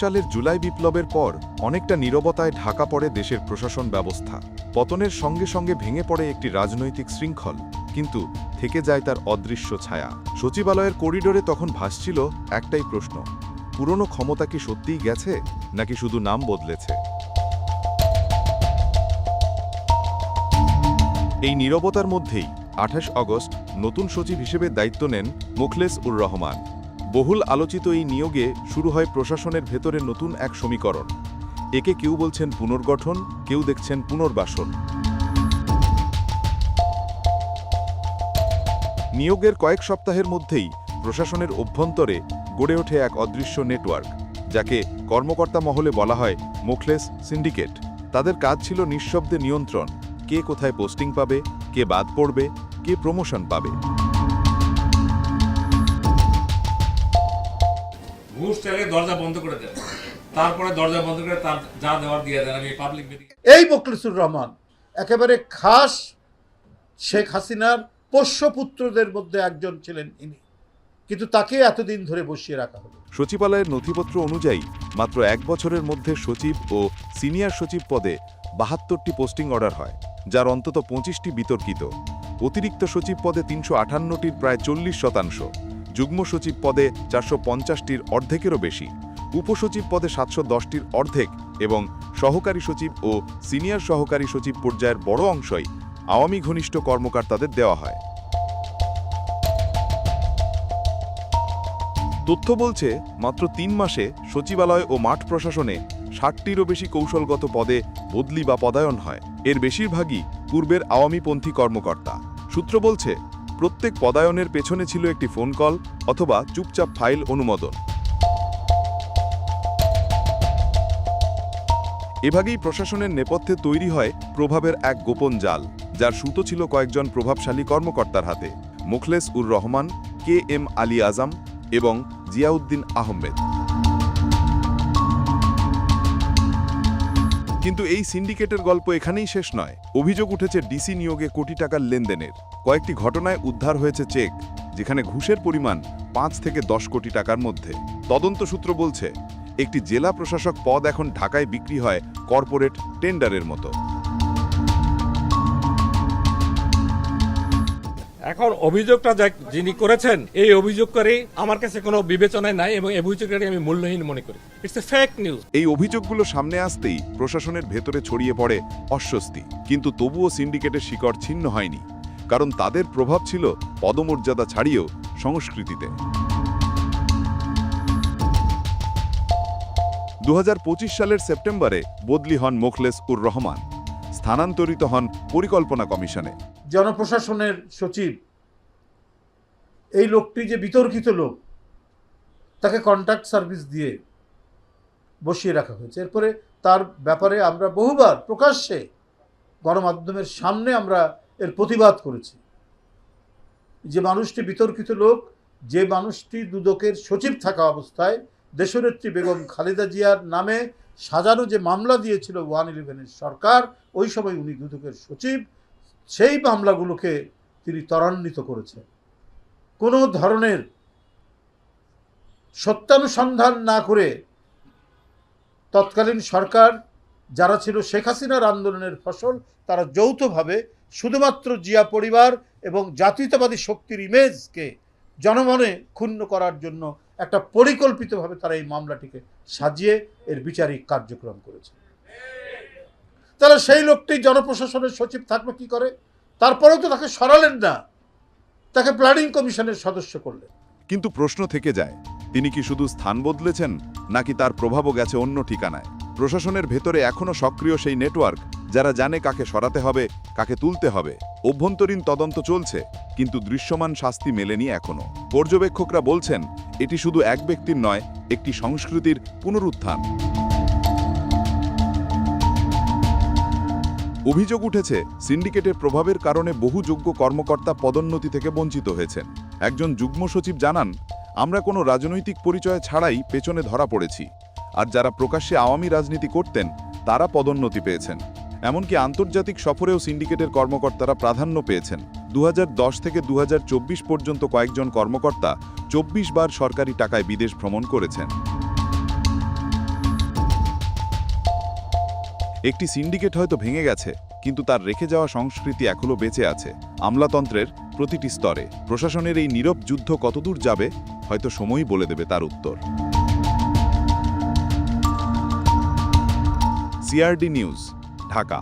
সালের জুলাই বিপ্লবের পর অনেকটা নীরবতায় ঢাকা পড়ে দেশের প্রশাসন ব্যবস্থা। পতনের সঙ্গে সঙ্গে ভেঙে পড়ে একটি রাজনৈতিক শৃঙ্খল, কিন্তু থেকে যায় তার অদৃশ্য ছায়া। সচিবালয়ের করিডোরে তখন ভাসছিল একটাই প্রশ্ন, পুরনো ক্ষমতা কি সত্যিই গেছে, নাকি শুধু নাম বদলেছে? এই নীরবতার মধ্যেই আঠাশ অগস্ট নতুন সচিব হিসেবে দায়িত্ব নেন মুখলেস উর রহমান। বহুল আলোচিত এই নিয়োগে শুরু হয় প্রশাসনের ভেতরে নতুন এক সমীকরণ। একে কেউ বলছেন পুনর্গঠন, কেউ দেখছেন পুনর্বাসন। নিয়োগের কয়েক সপ্তাহের মধ্যেই প্রশাসনের অভ্যন্তরে গড়ে ওঠে এক অদৃশ্য নেটওয়ার্ক, যাকে কর্মকর্তা মহলে বলা হয় মুখলেস সিন্ডিকেট। তাদের কাজ ছিল নিঃশব্দে নিয়ন্ত্রণ, কে কোথায় পোস্টিং পাবে, কে বাদ পড়বে, কে প্রমোশন পাবে। ঘুষ চাইলে দরজা বন্ধ করে দেন। তারপরে দরজা বন্ধ করে তার যা দেওয়ার দিয়ে দেন। আমি পাবলিক মিটিং এই মোখলেসুর রহমান একেবারে খাস শেখ হাসিনার পোষ্যপুত্রদের মধ্যে একজন ছিলেন ইনি। কিন্তু তাকে এতদিন ধরে বসিয়ে রাখা হলো। সচিবালয়ের নথিপত্র অনুযায়ী মাত্র এক বছরের মধ্যে সচিব ও সিনিয়র সচিব পদে বাহাত্তরটি পোস্টিং অর্ডার হয় যার অন্তত পঁচিশটি বিতর্কিত। অতিরিক্ত সচিব পদে তিনশো আটান্নটির প্রায় চল্লিশ শতাংশ। যুগ্ম সচিব পদে চারশো পঞ্চাশটির অর্ধেকেরও বেশি, উপসচিব পদে সাতশো দশটির অর্ধেক এবং সহকারী সচিব ও সিনিয়র সহকারী সচিব পর্যায়ের বড় অংশই আওয়ামী ঘনিষ্ঠ কর্মকর্তাদের দেওয়া হয়। তথ্য বলছে, মাত্র তিন মাসে সচিবালয় ও মাঠ প্রশাসনে ষাটটিরও বেশি কৌশলগত পদে বদলি বা পদায়ন হয়। এর বেশিরভাগই পূর্বের আওয়ামীপন্থী কর্মকর্তা। সূত্র বলছে প্রত্যেক পদায়নের পেছনে ছিল একটি ফোন কল অথবা চুপচাপ ফাইল অনুমোদন। এভাবেই প্রশাসনের নেপথ্যে তৈরি হয় প্রভাবের এক গোপন জাল, যার সুতো ছিল কয়েকজন প্রভাবশালী কর্মকর্তার হাতে, মুখলেস উর রহমান, কে এম আলী আজম এবং জিয়াউদ্দিন আহমেদ। কিন্তু এই সিন্ডিকেটের গল্প এখানেই শেষ নয়। অভিযোগ উঠেছে, ডিসি নিয়োগে কোটি টাকার লেনদেনের। কয়েকটি ঘটনায় উদ্ধার হয়েছে চেক, যেখানে ঘুষের পরিমাণ পাঁচ থেকে দশ কোটি টাকার মধ্যে। তদন্ত সূত্র বলছে, একটি জেলা প্রশাসক পদ এখন ঢাকায় বিক্রি হয় কর্পোরেট টেন্ডারের মতো। এখন অভিযোগটা যিনি করেছেন, এই অভিযোগ করে আমার কাছে কোনো বিবেচনায় নাই এবং এই অভিযোগটাকে আমি মূল্যহীন মনে করি। ইটস এ ফেক নিউজ এই অভিযোগগুলো সামনে আসতেই প্রশাসনের ভেতরে ছড়িয়ে পড়ে অস্বস্তি। কিন্তু তবুও সিন্ডিকেটের শিকড় ছিন্ন হয়নি, কারণ তাদের প্রভাব ছিল পদমর্যাদা ছাড়িয়েও সংস্কৃতিতে। দু হাজার পঁচিশ সালের সেপ্টেম্বরে বদলি হন মোখলেস উর রহমান। স্থানান্তরিত হন পরিকল্পনা কমিশনে। জনপ্রশাসনের সচিব, এই লোকটি যে বিতর্কিত লোক, তাকে কন্ট্যাক্ট সার্ভিস দিয়ে বসিয়ে রাখা হয়েছে। এরপরে তার ব্যাপারে আমরা বহুবার প্রকাশ্যে গণমাধ্যমের সামনে আমরা এর প্রতিবাদ করেছি। যে মানুষটি বিতর্কিত লোক, যে মানুষটি দুদকের সচিব থাকা অবস্থায়, দেশনেত্রী বেগম খালেদা জিয়ার নামে সাজানো যে মামলা দিয়েছিল ওয়ান ইলেভেনের সরকার, ওই সময় উনি দুদকের সচিব, সেই মামলাগুলোকে তিনি ত্বরান্বিত করেছেন। কোনো ধরনের সত্যানুসন্ধান না করে তৎকালীন সরকার যারা ছিল শেখ হাসিনার আন্দোলনের ফসল, তারা যৌথভাবে শুধুমাত্র জিয়া পরিবার এবং জাতীয়তাবাদী শক্তির ইমেজকে জনমনে ক্ষুণ্ণ করার জন্য একটা পরিকল্পিতভাবে তারা এই মামলাটিকে সাজিয়ে এর বিচারিক কার্যক্রম করেছে। তাহলে সেই লোকটি জনপ্রশাসনের সচিব থাকবে কি করে? তারপরেও তো তাকে সরালেন না। তাকে প্ল্যানিং কমিশনের সদস্য করলেন। কিন্তু প্রশ্ন থেকে যায়, তিনি কি শুধু স্থান বদলেছেন, নাকি তার প্রভাবও গেছে অন্য ঠিকানায়? প্রশাসনের ভেতরে এখনও সক্রিয় সেই নেটওয়ার্ক, যারা জানে কাকে সরাতে হবে, কাকে তুলতে হবে। অভ্যন্তরীণ তদন্ত চলছে, কিন্তু দৃশ্যমান শাস্তি মেলেনি এখনও পর্যবেক্ষকরা বলছেন এটি শুধু এক ব্যক্তির নয়, একটি সংস্কৃতির পুনরুত্থান। অভিযোগ উঠেছে, সিন্ডিকেটের প্রভাবের কারণে বহু যোগ্য কর্মকর্তা পদোন্নতি থেকে বঞ্চিত হয়েছেন। একজন যুগ্ম সচিব জানান, আমরা কোনো রাজনৈতিক পরিচয় ছাড়াই পেছনে ধরা পড়েছি। আর যারা প্রকাশ্যে আওয়ামী রাজনীতি করতেন, তারা পদোন্নতি পেয়েছেন। এমনকি আন্তর্জাতিক সফরেও সিন্ডিকেটের কর্মকর্তারা প্রাধান্য পেয়েছেন। দু হাজার দশ থেকে দু হাজার চব্বিশ পর্যন্ত কয়েকজন কর্মকর্তা ২৪ বার সরকারি টাকায় বিদেশ ভ্রমণ করেছেন। একটি সিন্ডিকেট হয়তো ভেঙে গেছে, কিন্তু তার রেখে যাওয়া সংস্কৃতি এখনও বেঁচে আছে। আমলাতন্ত্রের প্রতিটি স্তরে প্রশাসনের এই নীরব যুদ্ধ কতদূর যাবে, হয়তো সময়ই বলে দেবে তার উত্তর। CRD news, Dhaka.